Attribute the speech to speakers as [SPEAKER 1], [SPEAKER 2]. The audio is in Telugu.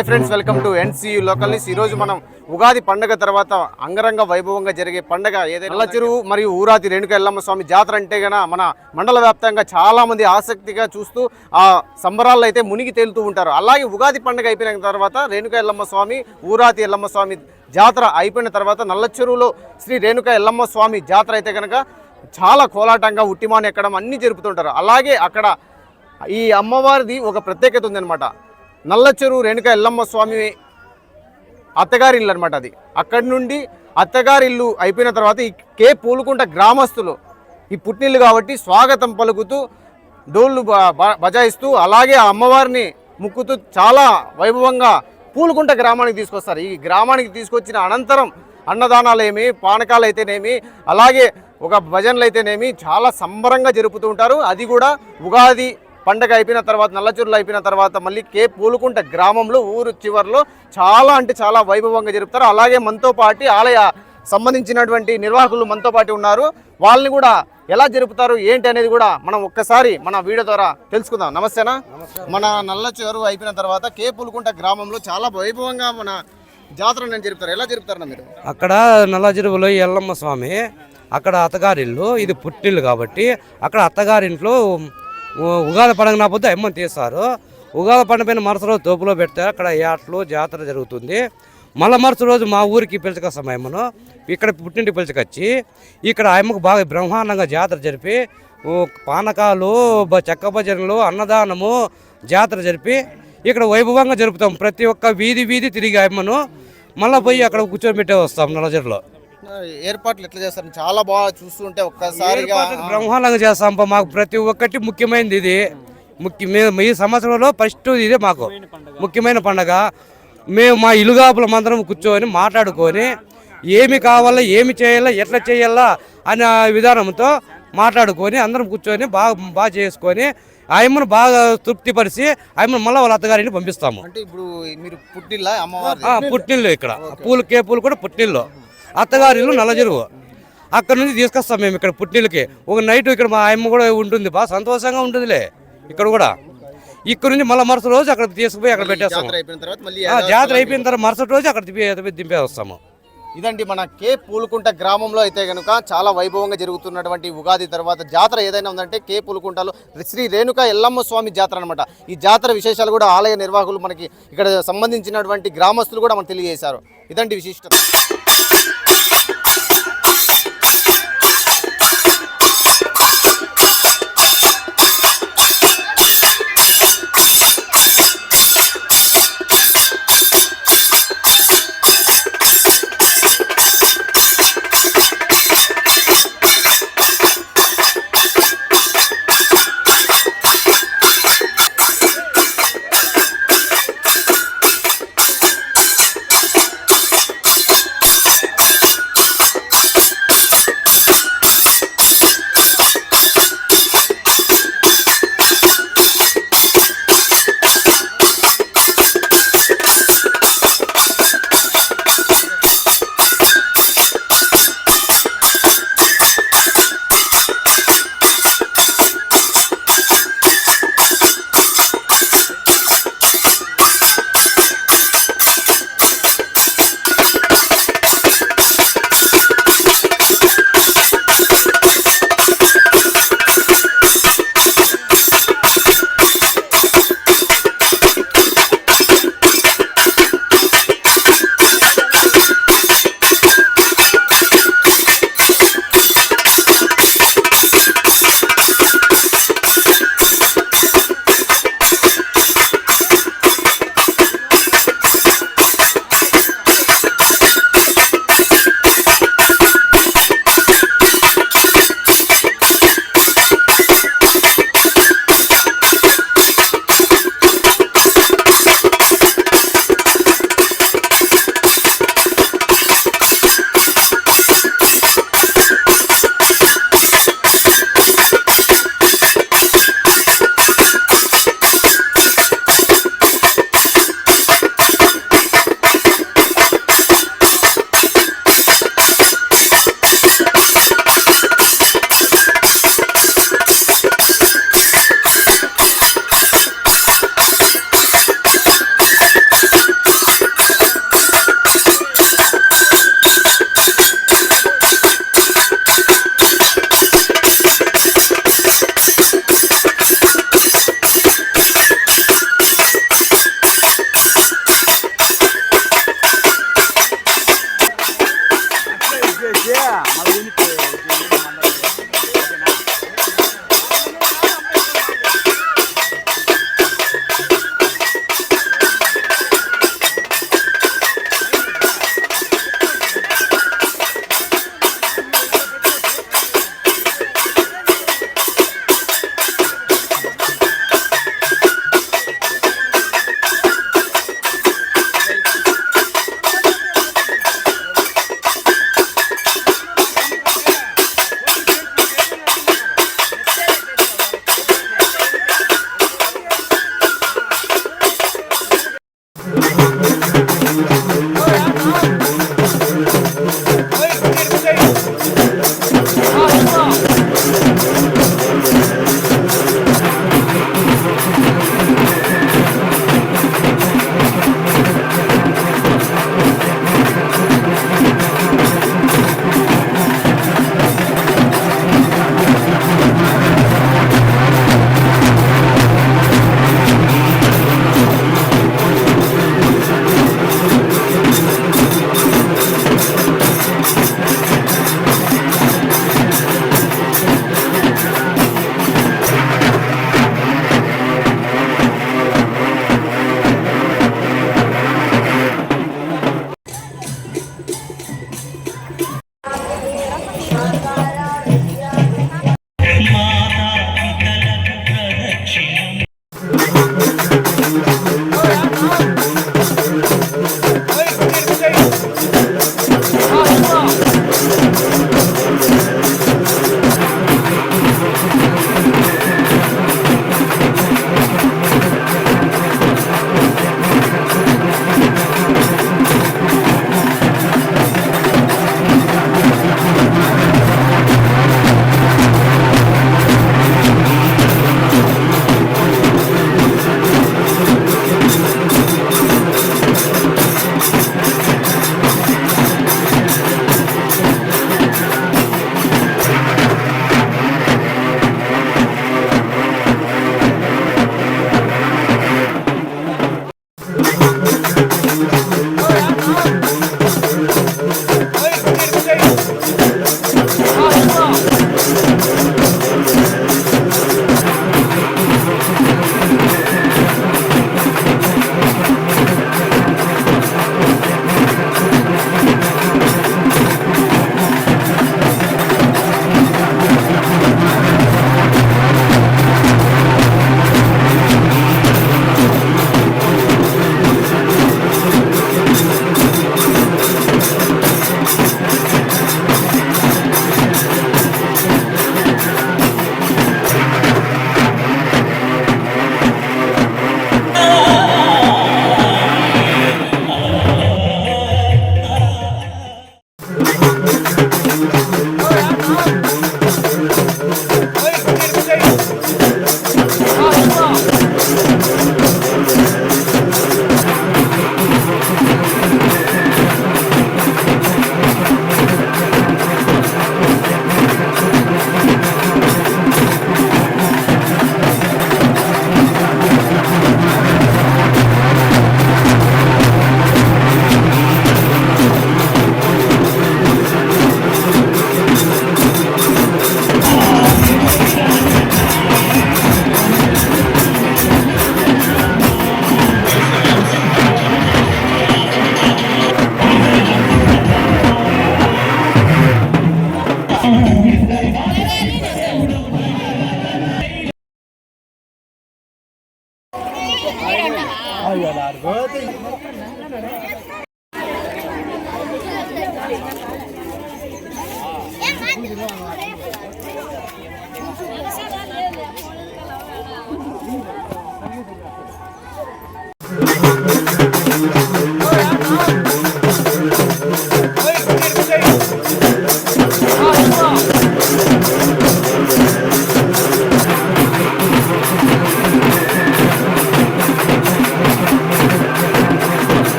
[SPEAKER 1] Hi friends welcome to NCU local news ఈరోజు రోజు మనం ఉగాది పండగ తర్వాత అంగరంగ వైభవంగా జరిగే పండగ ఏదైనా నల్లచెరువు మరియు ఊరాతి రేణుక ఎల్లమ్మ స్వామి జాతర అంటే గన మన మండల వ్యాప్తంగా చాలామంది ఆసక్తిగా చూస్తూ ఆ సంబరాల్లో అయితే మునిగి తేలుతూ ఉంటారు. అలాగే ఉగాది పండగ అయిపోయిన తర్వాత రేణుక ఎల్లమ్మ స్వామి ఊరాతి ఎల్లమ్మ స్వామి జాతర అయిపోయిన తర్వాత నల్లచెరువులో శ్రీ రేణుక ఎల్లమ్మ స్వామి జాతర అయితే కనుక చాలా కోలాటంగా ఉట్టిమాని ఎక్కడం అన్నీ జరుపుతుంటారు అలాగే అక్కడ ఈ అమ్మవారిది ఒక ప్రత్యేకత ఉందన్నమాట. నల్ల చెరువు రేణుక ఎల్లమ్మ స్వామి అత్తగారి ఇల్లు అనమాట అది. అక్కడి నుండి అత్తగారి ఇల్లు అయిపోయిన తర్వాత ఈ కే పూలుకుంట గ్రామస్తులు ఈ పుట్టిల్లు కాబట్టి స్వాగతం పలుకుతూ డోళ్ళు బ- బ- బజాయిస్తూ అలాగే ఆ అమ్మవారిని ముక్కుతూ చాలా వైభవంగా పూలుకుంట గ్రామానికి తీసుకొస్తారు. ఈ గ్రామానికి తీసుకొచ్చిన అనంతరం అన్నదానాలు ఏమి పానకాలు అయితేనేమి అలాగే ఒక భజనలు అయితేనేమి చాలా సంబరంగా జరుపుతూ ఉంటారు. అది కూడా ఉగాది పండగ అయిపోయిన తర్వాత నల్లచూరులు అయిపోయిన తర్వాత మళ్ళీ కే పూలుకుంట గ్రామంలో ఊరు చివరిలో చాలా అంటే చాలా వైభవంగా జరుపుతారు. అలాగే మనతో పాటు ఆలయ సంబంధించినటువంటి నిర్వాహకులు మనతో పాటు ఉన్నారు. వాళ్ళని కూడా ఎలా జరుపుతారు ఏంటి అనేది కూడా మనం ఒక్కసారి మన వీడియో ద్వారా తెలుసుకుందాం. నమస్తేనా? మన నల్ల చెరువు అయిపోయిన తర్వాత కే పూలుకుంట గ్రామంలో చాలా వైభవంగా మన జాతర నేను జరుపుతారు. ఎలా జరుపుతారన్న మీరు?
[SPEAKER 2] అక్కడ నల్లజెరువులో ఎల్లమ్మ స్వామి అక్కడ అత్తగారిల్లు ఇది పుట్టిల్లు కాబట్టి అక్కడ అత్తగారింట్లో ఉగాది పండుగ నా పొద్దు అమ్మని తీస్తారు. ఉగాది పండుగ పైన మరుసటి రోజు తోపులో పెడితే అక్కడ ఏట్లు జాతర జరుగుతుంది. మళ్ళా మరుసటి రోజు మా ఊరికి పిలుచుకొస్తాం అమ్మను ఇక్కడ పుట్టింటి పిలుచుకొచ్చి ఇక్కడ అమ్మకు బాగా బ్రహ్మాండంగా జాతర జరిపి పానకాలు చెక్క భజనలు అన్నదానము జాతర జరిపి ఇక్కడ వైభవంగా జరుపుతాం. ప్రతి ఒక్క వీధి వీధి తిరిగి అమ్మను మళ్ళీ పోయి అక్కడ కూర్చోబెట్టే వస్తాం నల్లజర్లో
[SPEAKER 1] ఏర్పాట్లు ఎట్లా చేస్తారు? చాలా బాగా చూస్తుంటే ఒక్కసారిగా
[SPEAKER 2] బ్రహ్మాండంగా చేస్తాం. మాకు ప్రతి ఒక్కటి ముఖ్యమైనది ఇది. ముఖ్య ఈ సంవత్సరంలో ఫస్ట్ ఇదే మాకు. ముఖ్యమైన పండగ. మేము మా ఇలుగాపులం అందరం కూర్చొని మాట్లాడుకొని ఏమి కావాలా ఏమి చేయాలా ఎట్లా చేయాలా అనే విధానంతో మాట్లాడుకొని అందరం కూర్చొని బాగా బాగా చేసుకొని ఆయమ్మను బాగా తృప్తిపరిచి ఆయమ్మను మళ్ళీ వాళ్ళ అత్తగారిని పంపిస్తాము.
[SPEAKER 1] అంటే ఇప్పుడు మీరు పుట్టిల్లా
[SPEAKER 2] పుట్టిల్లు ఇక్కడ. పూలు కే పూలు కూడా పుట్టిల్లు. అత్తగారిల్లు నల్లజరువు. అక్కడ నుంచి తీసుకొస్తాం మేము ఇక్కడ పుట్టిల్లుకి. ఒక నైట్ ఇక్కడ మా అమ్మ కూడా ఉంటుంది. బాగా సంతోషంగా ఉంటుందిలే ఇక్కడ కూడా. ఇక్కడ నుంచి మళ్ళీ మరుసటి రోజు అక్కడ తీసుకుపోయి అక్కడ పెట్టేస్తాము.
[SPEAKER 1] జాతర అయిపోయిన తర్వాత మళ్ళీ
[SPEAKER 2] ఆ, జాతర అయిపోయిన తర్వాత మరుసటి రోజు అక్కడ దింపే దింపే వస్తాము.
[SPEAKER 1] ఇదండి మన కే పూలుకుంట గ్రామంలో అయితే కనుక చాలా వైభవంగా జరుగుతున్నటువంటి ఉగాది తర్వాత జాతర ఏదైనా ఉందంటే కే పూలుకుంటలో శ్రీ రేణుక ఎల్లమ్మ స్వామి జాతర అనమాట ఈ జాతర విశేషాలు కూడా ఆలయ నిర్వాహకులు మనకి ఇక్కడ సంబంధించినటువంటి గ్రామస్తులు కూడా మనకు తెలియజేశారు. ఇదండి విశిష్టత.